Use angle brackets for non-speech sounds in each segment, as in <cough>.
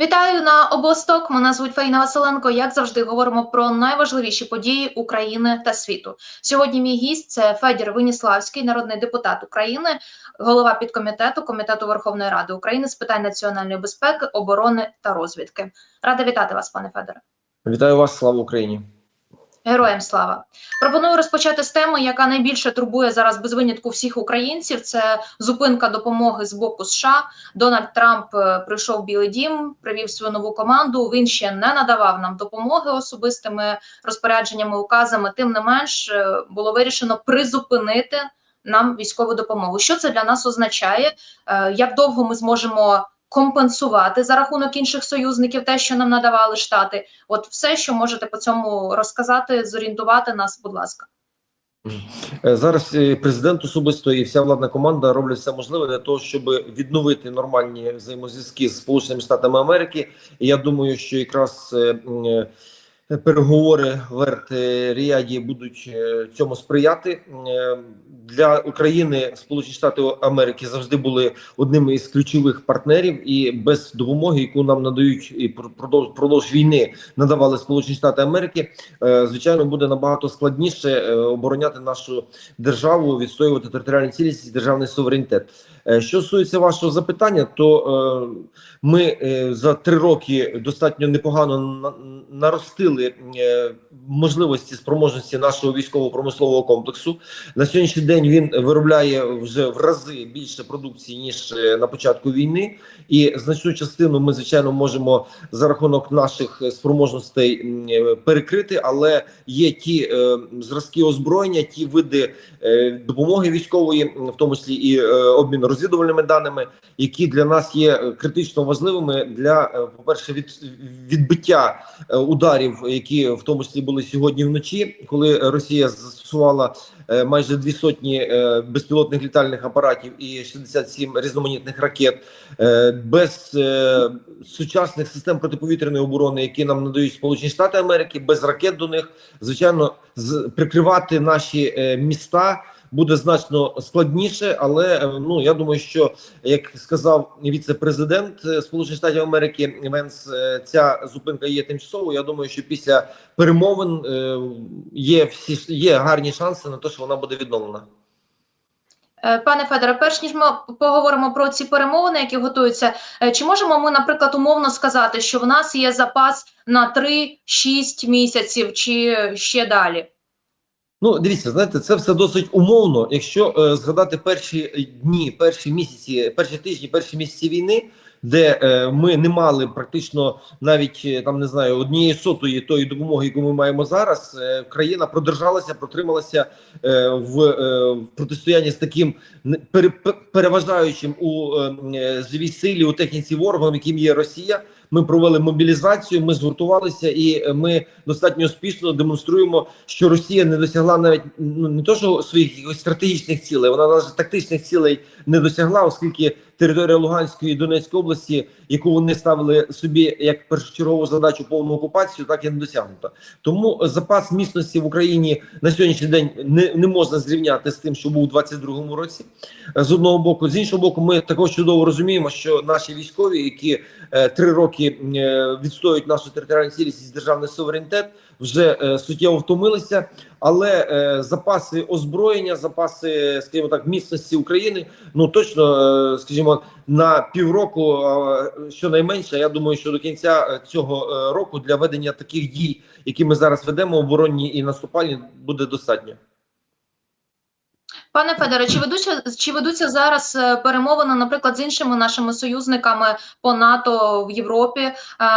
Вітаю на обосток. Мене звуть Фаїна Василенко. Як завжди, говоримо про найважливіші події України та світу. Сьогодні мій гість це Федір Веніславський, народний депутат України, голова підкомітету комітету Верховної Ради України з питань національної безпеки, оборони та розвідки. Рада вітати вас, пане Федоре. Вітаю вас, слава Україні. Героям слава пропоную розпочати з теми, яка найбільше турбує зараз без винятку всіх українців. Це зупинка допомоги з боку США. Дональд Трамп е, прийшов в Білий Дім, привів свою нову команду. Він ще не надавав нам допомоги особистими розпорядженнями, указами. Тим не менш е, було вирішено призупинити нам військову допомогу. Що це для нас означає? Е, Як довго ми зможемо компенсувати за рахунок інших союзників те, що нам надавали штати? От все, що можете по цьому розказати, зорієнтувати нас, будь ласка. Е, Зараз президент особисто і вся владна команда роблять все можливе для того, щоб відновити нормальні взаємозв'язки з Сполученими Штатами Америки. І я думаю, що якраз е, е, переговори в Ерт-Ріаді будуть е, цьому сприяти. Е, Для України Сполучені Штати Америки завжди були одним із ключових партнерів, і без допомоги, яку нам надають і продовж війни надавали Сполучені Штати Америки. е, Звичайно, буде набагато складніше обороняти нашу державу, відстоювати територіальну цілісність, державний суверенітет. Що стосується вашого запитання, то ми за три роки достатньо непогано на- наростили е, можливості спроможності нашого військово-промислового комплексу. На сьогоднішній день він виробляє вже в рази більше продукції ніж е, на початку війни, і значну частину ми звичайно можемо за рахунок наших спроможностей е, перекрити, але є ті зразки озброєння, ті види допомоги військової, в тому числі і обмін розвідувальними даними, які для нас є критично важливими для, по перше, від відбиття ударів, які в тому числі були сьогодні вночі, коли Росія застосувала е, майже дві сотні е, безпілотних літальних апаратів і 67 різноманітних ракет. Е, без сучасних систем протиповітряної оборони, які нам надають Сполучені Штати Америки, без ракет до них, звичайно, прикривати наші міста. Буде значно складніше, але е, ну я думаю, що як сказав віце-президент е, Сполучених Штатів Америки Венс, е, ця зупинка є тимчасовою. Я думаю, що після перемовин є всі є гарні шанси на те, що вона буде відновлена. Пане Федоре, перш ніж ми поговоримо про ці перемовини, які готуються, чи можемо ми, наприклад, умовно сказати, що в нас є запас на 3-6 місяців чи ще далі? Ну, дивіться, знаєте, це все досить умовно. Якщо е, згадати перші дні, перші місяці, перші тижні, перші місяці війни, де е, ми не мали практично навіть е, там не знаю однієї сотої тої допомоги, яку ми маємо зараз, е, країна продержалася, протрималася е, в, е, в протистоянні з таким пере, переважаючим у е, е, живій силі у техніці ворогом, яким є Росія. Ми провели мобілізацію, ми згуртувалися, і е, ми достатньо успішно демонструємо, що Росія не досягла навіть ну не то, що своїх стратегічних цілей, вона навіть тактичних цілей не досягла, оскільки територія Луганської і Донецької області, яку вони ставили собі як першочергову задачу повну окупацію, так і не досягнута. Тому запас міцності в Україні на сьогоднішній день не, не можна зрівняти з тим, що був у 22-му році. З одного боку, з іншого боку, ми також чудово розуміємо, що наші військові, які е, три роки е, відстоюють нашу територіальну цілісність, державний суверенітет, вже е, суттєво втомилися. Але е, запаси озброєння, запаси, скажімо так, міцності України, ну точно, е, скажімо, на півроку, е, щонайменше, я думаю, що до кінця е, цього е, року для ведення таких дій, які ми зараз ведемо, оборонні і наступальні, буде достатньо. Пане Федоре, чи ведуться чи ведуться зараз е, перемовини, наприклад, з іншими нашими союзниками по НАТО в Європі е,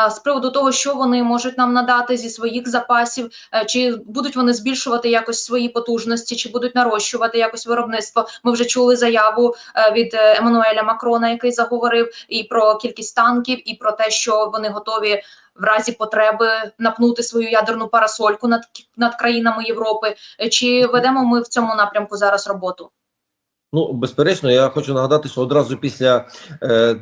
з приводу того, що вони можуть нам надати зі своїх запасів, е, чи будуть вони збільшувати якось свої потужності, чи будуть нарощувати якось виробництво? Ми вже чули заяву від Еммануеля Макрона, який заговорив і про кількість танків, і про те, що вони готові. В разі потреби напнути свою ядерну парасольку над над країнами Європи. Е, Чи ведемо ми в цьому напрямку зараз роботу? Ну, безперечно, я хочу нагадати, що одразу після е,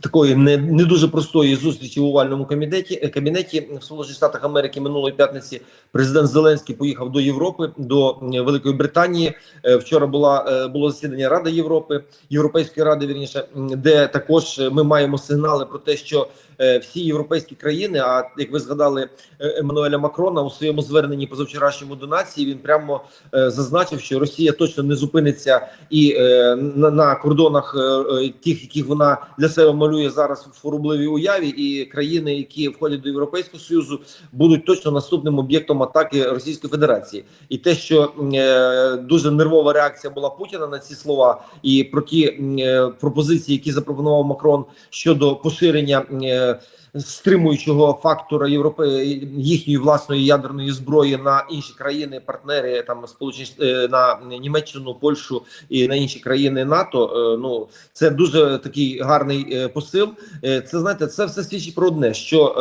такої не, не дуже простої зустрічі в овальному кабінеті, е, кабінеті в Сполучених Штатах Америки минулої п'ятниці президент Зеленський поїхав до Європи, до Великої Британії. Е, вчора була е, було засідання Ради Європи, Європейської ради, вірніше, де також е, ми маємо сигнали про те, що е, всі європейські країни, а як ви згадали е, Еммануеля Макрона у своєму зверненні позавчорашньому до нації, він прямо е, зазначив, що Росія точно не зупиниться і е, на, на кордонах е, е, тих, яких вона для себе малює зараз в хворобливій уяві, і країни, які входять до Європейського союзу, будуть точно наступним об'єктом атаки Російської Федерації. І те, що е, дуже нервова реакція була Путіна на ці слова, і про ті е, пропозиції, які запропонував Макрон щодо поширення. е, Стримуючого фактора Європи їхньої власної ядерної зброї на інші країни, партнери там сполучені е, на Німеччину, Польщу і на інші країни НАТО. е, Ну це дуже такий гарний е, посил. Це знаєте, це все свідчить про одне: що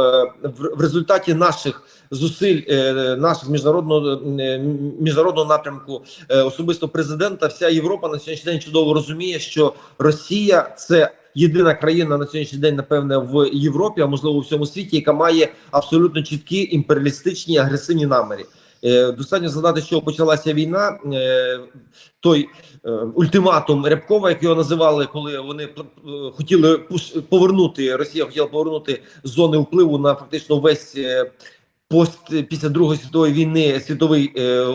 в, результаті наших зусиль, наших міжнародного міжнародного напрямку, особисто президента, вся Європа на сьогоднішній день чудово розуміє, що Росія це. Єдина країна на сьогоднішній день, напевне, в Європі, а можливо у всьому світі, яка має абсолютно чіткі імперіалістичні агресивні наміри. Е, Достатньо згадати, що почалася війна. е, Той е, ультиматум Рябкова, як його називали, коли вони хотіли повернути Росія хотіла повернути зони впливу на фактично весь пост після Другої світової війни світовий е,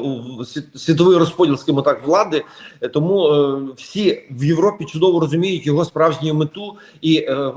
світовий розподіл, скажімо так, влади. Е, Тому е, всі в Європі чудово розуміють його справжню мету і е, е,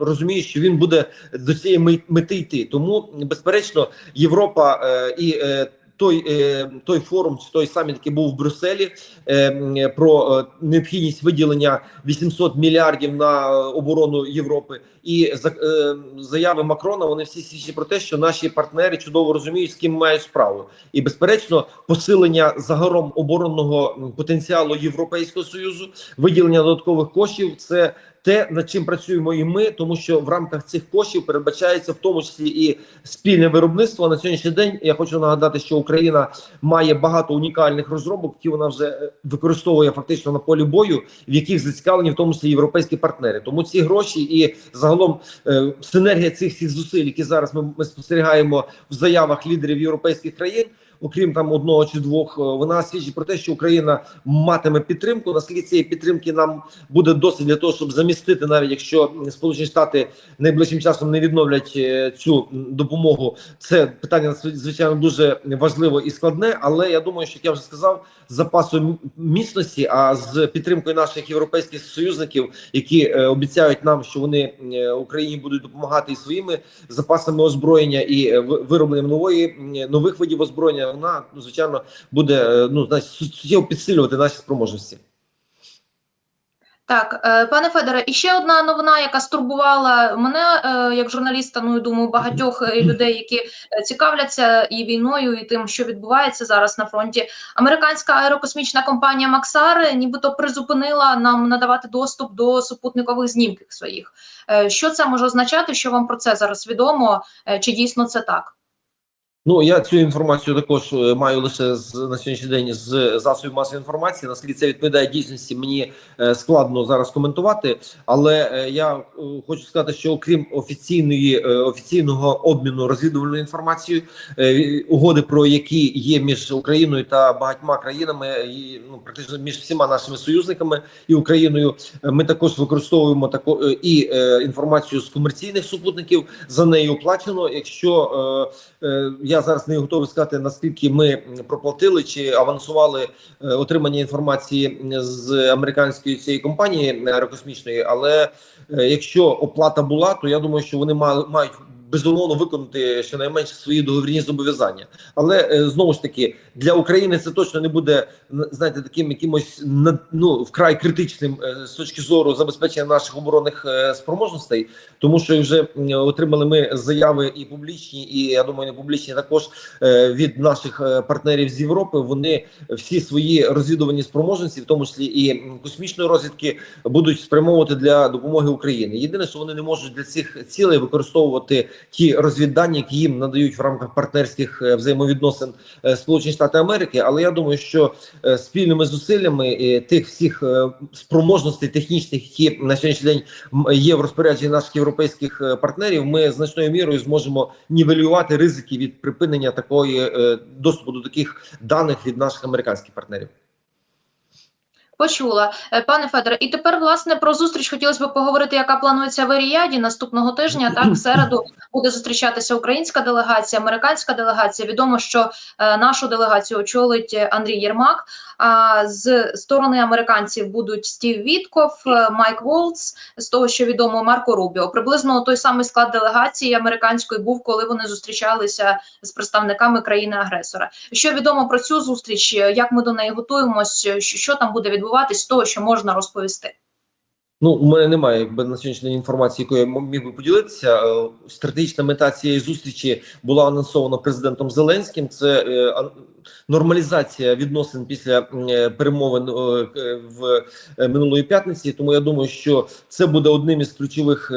розуміють, що він буде до цієї мет- мети йти. Тому безперечно, Європа е, і е, той, е, той форум, чи той саміт, який був в Брюсселі, е, про е, необхідність виділення 800 мільярдів на е, оборону Європи, і е, заяви Макрона вони всі свідчать про те, що наші партнери чудово розуміють, з ким мають справу, і безперечно, посилення загалом оборонного потенціалу Європейського союзу, виділення додаткових коштів це. Те, над чим працюємо і ми, тому що в рамках цих коштів передбачається в тому числі і спільне виробництво. На сьогоднішній день я хочу нагадати, що Україна має багато унікальних розробок, які вона вже е, використовує фактично на полі бою, в яких зацікавлені в тому числі європейські партнери. Тому ці гроші і загалом е, синергія цих всіх зусиль, які зараз ми, ми спостерігаємо в заявах лідерів європейських країн. Окрім там одного чи двох, е, вона свідчить про те, що Україна матиме підтримку. Наскільки цієї підтримки нам буде досить для того, щоб замістити, навіть якщо Сполучені Штати найближчим часом не відновлять е, цю допомогу. Це питання звичайно дуже важливо і складне. Але я думаю, що як я вже сказав, з запасу міцності, а з підтримкою наших європейських союзників, які е, обіцяють нам, що вони Україні будуть допомагати і своїми запасами озброєння і виробленням нової нових видів озброєння, вона ну, звичайно буде е, ну значить су- суттєво підсилювати наші спроможності. Так, е, пане Федоре, і ще одна новина, яка стурбувала мене е, як журналіста. Ну і думаю, багатьох людей, які цікавляться і війною, і тим, що відбувається зараз на фронті. Американська аерокосмічна компанія Максар нібито призупинила нам надавати доступ до супутникових знімків своїх. Що це може означати? Що вам про це зараз відомо? Чи дійсно це так? Ну я цю інформацію також е, маю лише з на сьогоднішній день з засобів масової інформації. Наскільки це відповідає дійсності, мені е, складно зараз коментувати. Але е, я хочу сказати, що окрім офіційної офіційного обміну розвідувальною інформацією, угоди про які є між Україною та багатьма країнами, і ну практично між всіма нашими союзниками і Україною, ми також використовуємо тако і інформацію з комерційних супутників. За нею оплачено. Якщо е, я зараз не готовий сказати наскільки ми проплатили чи авансували е, отримання інформації з американської цієї компанії аерокосмічної, але е, якщо оплата була, то я думаю, що вони мають. Безумовно виконати щонайменше свої договірні зобов'язання, але е, знову ж таки для України це точно не буде знаєте таким якимось ну вкрай критичним е, з точки зору забезпечення наших оборонних е, спроможностей, тому що вже отримали ми заяви і публічні, і я думаю, не публічні також від наших партнерів з Європи. Вони всі свої розвідувальні спроможності, в тому числі і космічної розвідки, будуть спрямовувати для допомоги Україні. Єдине, що вони не можуть для цих цілей використовувати ті розвіддані, які їм надають в рамках партнерських е, взаємовідносин е, Сполучені Штати Америки. Але я думаю, що е, спільними зусиллями тих всіх спроможностей технічних, які на сьогоднішній день є в розпорядженні наших європейських партнерів, ми значною мірою зможемо нівелювати ризики від припинення такої доступу до таких даних від наших американських партнерів. Почула, Е, пане Федоре. І тепер, власне, про зустріч хотілося б поговорити, яка планується в Еріаді наступного тижня. Так, в середу буде зустрічатися українська делегація, американська делегація. Відомо, що е, нашу делегацію очолить Андрій Єрмак. А з сторони американців будуть Стів Вітков, е, Майк Волц, з того, що відомо, Марко Рубіо. Приблизно той самий склад делегації американської був, коли вони зустрічалися з представниками країни-агресора. Що відомо про цю зустріч? Як ми до неї готуємось? Що, там буде відбуватись? З Того, що можна розповісти. Ну, у мене немає якби на сьогоднішній інформації, якою я міг би поділитися. Е, Стратегічна мета цієї зустрічі була анонсована президентом Зеленським. Це е, нормалізація відносин після е, перемовин е, в минулої п'ятниці. Тому я думаю, що це буде одним із ключових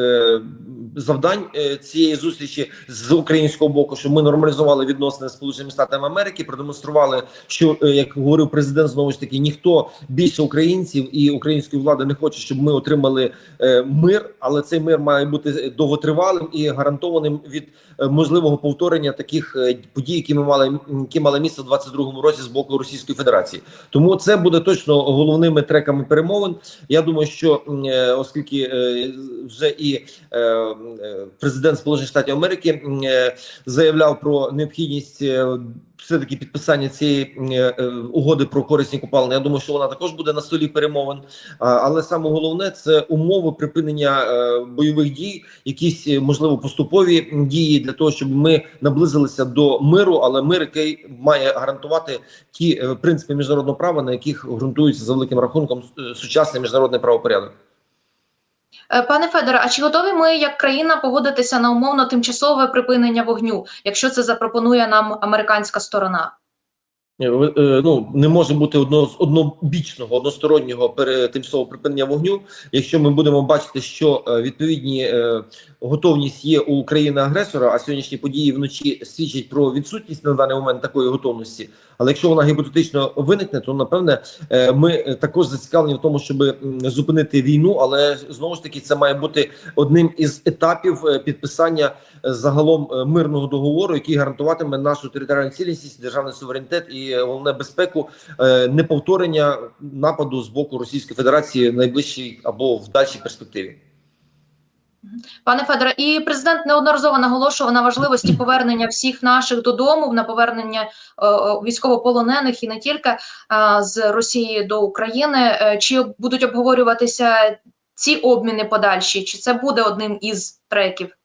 завдань е, цієї зустрічі з українського боку, щоб ми нормалізували відносини з Сполученими Штатами Америки, продемонстрували, що е, як говорив президент, знову ж таки ніхто більше українців і української влади не хоче, щоб ми отримали е, мир, але цей мир має бути довготривалим і гарантованим від можливого повторення таких подій, які ми мали які мали місце в 22-му році з боку Російської Федерації. Тому це буде точно головними треками перемовин. Я думаю, що оскільки вже і е, президент Сполучених Штатів Америки е, заявляв про необхідність. е, все-таки підписання цієї е, е, угоди про корисні купалини. Я думаю, що вона також буде на столі перемовин. Але саме головне це умови припинення е, бойових дій, якісь е, можливо поступові дії для того, щоб ми наблизилися до миру, але мир, який має гарантувати ті е, принципи міжнародного права, на яких ґрунтується за великим рахунком е, сучасний міжнародний правопорядок. Е, Пане Федоре, а чи готові ми як країна погодитися на умовно тимчасове припинення вогню, якщо це запропонує нам американська сторона? Е, ну не може бути одно однобічного одностороннього тимчасового припинення вогню. Якщо ми будемо бачити, що е, відповідні готовність є у країни агресора, а сьогоднішні події вночі свідчать про відсутність на даний момент такої готовності. Але якщо вона гіпотетично виникне, то напевне е, ми е, також зацікавлені в тому, щоб зупинити війну. Але знову ж таки це має бути одним із етапів е, підписання загалом мирного договору, який гарантуватиме нашу територіальну цілісність, державний суверенітет і головне безпеку неповторення нападу з боку Російської Федерації в найближчій або в дальшій перспективі. Пане Федоре, і президент неодноразово наголошував на важливості <clears throat> повернення всіх наших додому, на повернення е, е, військовополонених і не тільки з Росії до України. Е, Чи будуть обговорюватися ці обміни подальші? Чи це буде одним із треків?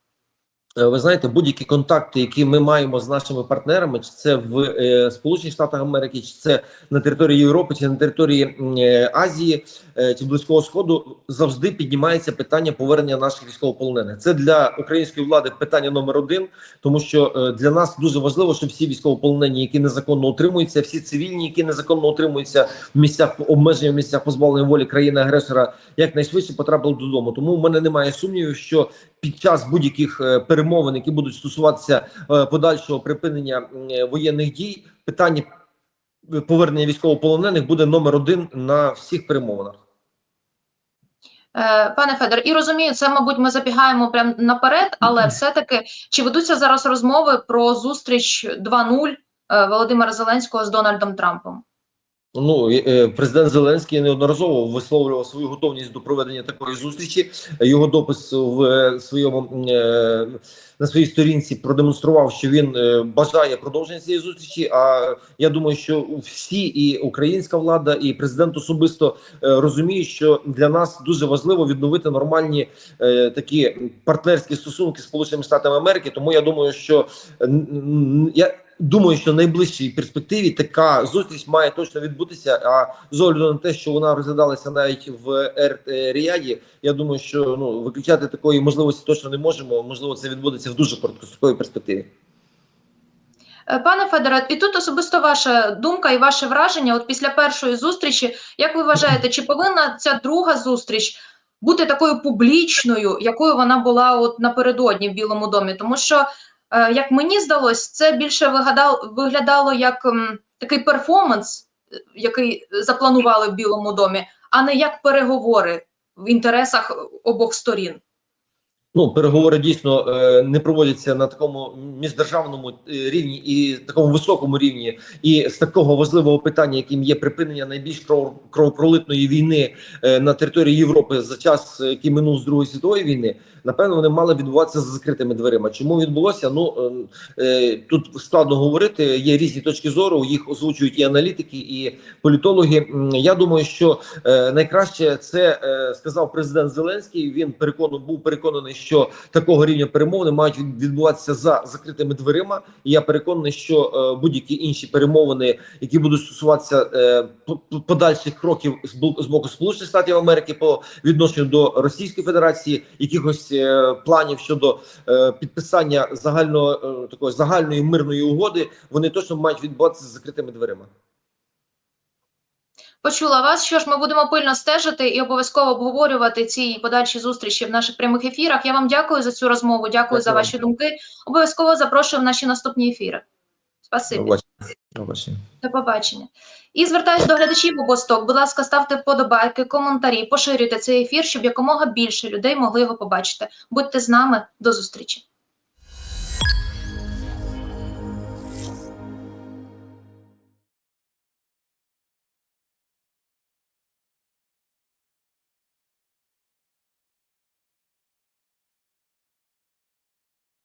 Е, Ви знаєте, будь-які контакти, які ми маємо з нашими партнерами, чи це в е, Сполучених Штатах Америки, чи це на території Європи, чи на території е, Азії е, чи Близького Сходу, завжди піднімається питання повернення наших військовополонених. Це для української влади питання номер один, тому що е, для нас дуже важливо, щоб всі військовополонені, які незаконно утримуються, всі цивільні, які незаконно утримуються в місцях обмеження, в місцях позбавлення волі країни агресора, якнайшвидше потрапили додому. Тому в мене немає сумнівів, що під час будь-яких е, перемовин, які будуть стосуватися е, подальшого припинення е, воєнних дій, питання повернення військовополонених буде номер один на всіх перемовинах. Пане Федор, і розумію, це, мабуть, ми забігаємо прямо наперед, але все-таки чи ведуться зараз розмови про зустріч 2.0 е, Володимира Зеленського з Дональдом Трампом? Ну е, президент Зеленський неодноразово висловлював свою готовність до проведення такої зустрічі. Його допис в е, своєму е, на своїй сторінці продемонстрував, що він бажає продовження цієї зустрічі. А я думаю, що всі і українська влада, і президент особисто розуміють, що для нас дуже важливо відновити нормальні такі партнерські стосунки з Сполученими Штатами Америки. Тому я думаю, що я. Думаю, що в найближчій перспективі така зустріч має точно відбутися. А з огляду на те, що вона розглядалася навіть в е, Ріаді, я думаю, що ну виключати такої можливості точно не можемо. Можливо, це відбудеться в дуже короткостроковій перспективі. Е, Пане Федоре, і тут особисто ваша думка і ваше враження. От після першої зустрічі, як ви вважаєте, чи повинна ця друга зустріч бути такою публічною, якою вона була от напередодні в Білому домі, тому що, як мені здалось, це більше вигадало, виглядало як такий перформанс, е, який запланували в Білому домі, а не як переговори в інтересах обох сторін. Ну, переговори дійсно е, не проводяться на такому міждержавному е, рівні і такому високому рівні, і з такого важливого питання, яким є припинення найбільш кров, кровопролитної війни е, на території Європи за час, е, який минув з Другої світової війни, напевно, вони мали відбуватися за закритими дверима. Чому відбулося? Ну е, е, тут складно говорити. Є різні точки зору. Їх озвучують і аналітики, і політологи. Я думаю, що е, найкраще це е, сказав президент Зеленський. Він переконаний був переконаний, що такого рівня перемовини мають відбуватися за закритими дверима. І я переконаний, що е, будь-які інші перемовини, які будуть стосуватися е, по- по- подальших кроків з боку Сполучених Штатів Америки по відношенню до Російської Федерації, якихось планів щодо е, підписання загального е, такої загальної мирної угоди, вони точно мають відбуватися з закритими дверима. Почула вас. Що ж, ми будемо пильно стежити і обов'язково обговорювати ці подальші зустрічі в наших прямих ефірах. Я вам дякую за цю розмову. Дякую за Дякую. ваші думки. Обов'язково запрошую в наші наступні ефіри. Спасибі. До побачення. І звертаюся до глядачів обосток. Будь ласка, ставте вподобайки, коментарі, поширюйте цей ефір, щоб якомога більше людей могли його побачити. Будьте з нами. До зустрічі.